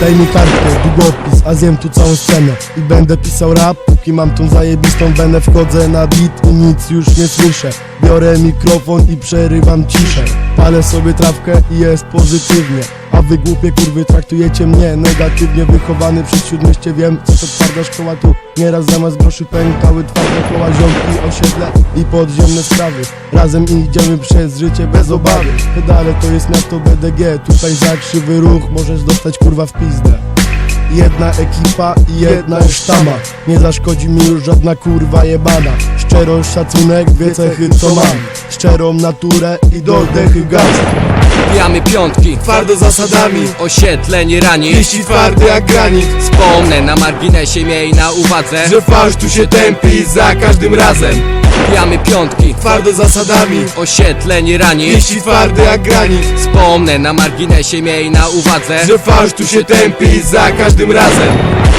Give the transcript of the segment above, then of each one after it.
Daj mi kartkę, długopis, a zjem tu całą scenę. I będę pisał rap, póki mam tą zajebistą wenę. Wchodzę na beat i nic już nie słyszę. Biorę mikrofon i przerywam ciszę Palę sobie trawkę i jest pozytywnie. A wy głupie kurwy traktujecie mnie negatywnie. Wychowany przez śródmieście wiem co to twarda szkoła. Tu Nieraz zamiast groszy pękały twarde koła. Ziomki, osiedle i podziemne sprawy. Razem idziemy przez życie bez obawy. Pedale to jest miasto BDG Tutaj za krzywy ruch możesz dostać kurwa w pizdę. Jedna ekipa i jedna sztama Nie zaszkodzi mi już żadna kurwa jebana. Szczerość, szacunek, dwie cechy co mam Szczerą naturę i do dechy gaz. Bijamy piątki, Twardo zasadami. osiedle nie rani. Liści twardy jak granit. Wspomnę na marginesie, miej na uwadze Że fałsz tu się tępi za każdym razem Bijamy piątki, Twardo zasadami. Osiedle nie rani. Liści twardy jak granit. Wspomnę na marginesie, miej na uwadze Że fałsz tu się tępi za każdym razem.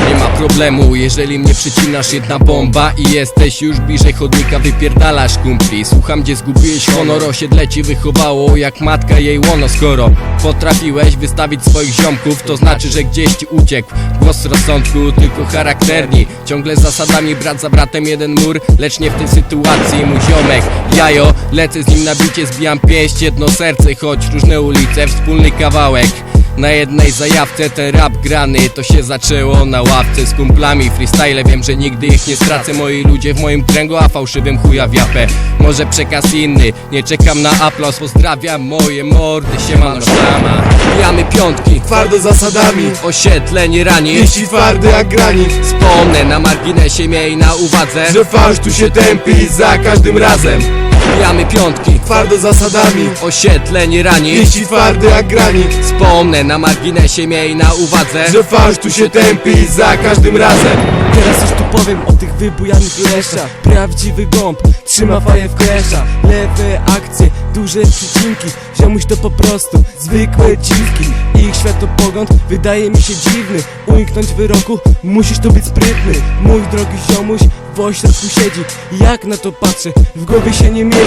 Nie ma problemu, jeżeli mnie przycinasz jedna bomba I jesteś już bliżej chodnika, wypierdalasz kumpli. Słucham gdzie zgubiłeś honor, osiedle ci wychowało Jak matka jej łono, skoro potrafiłeś wystawić swoich ziomków To znaczy, że gdzieś ci uciekł Głos rozsądku, tylko charakterni. Ciągle z zasadami, brat za bratem jeden mur Lecz nie w tej sytuacji, mój ziomek. Jajo, lecę z nim na bicie, zbijam pięść Jedno serce, choć różne ulice, wspólny kawałek na jednej zajawce ten rap grany To się zaczęło na ławce z kumplami Freestyle wiem, że nigdy ich nie stracę. Moi ludzie w moim kręgu, a fałszywym chuja wiapę Może przekaz inny, nie czekam na aplauz Pozdrawiam moje mordy, siemano szlama Bijamy piątki, Twardo zasadami osiedle nie rani. Liści twardy jak granit Wspomnę na marginesie, miej na uwadze Że fałsz tu się tępi za każdym razem Bijamy piątki, Twardo zasadami. Osiedle nie rani. Liści twardy jak granit. Wspomnę na marginesie, miej na uwadze Że fałsz tu się tępi za każdym razem. Teraz już tu powiem o tych wybujanych leszczach. Prawdziwy gąb, trzyma faję w klesza Lewe akcje, duże przycinki. Ziomuś to po prostu zwykłe dziwki. Ich światopogląd wydaje mi się dziwny. Uniknąć wyroku, musisz tu być sprytny. Mój drogi ziomuś w ośrodku siedzi. Jak na to patrzę, w głowie się nie mieści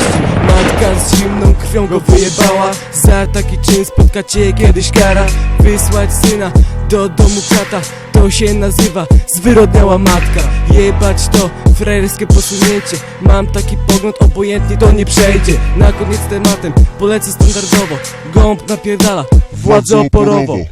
Matka z zimną krwią go wyjebała. Za taki czyn spotka cię kiedyś kara. Wysłać syna do domu krata To się nazywa zwyrodniała matka. Jebać to frajerskie posunięcie. Mam taki pogląd, obojętnie to nie przejdzie. Na koniec tematem polecę standardowo. Gąb napierdala, władzę oporową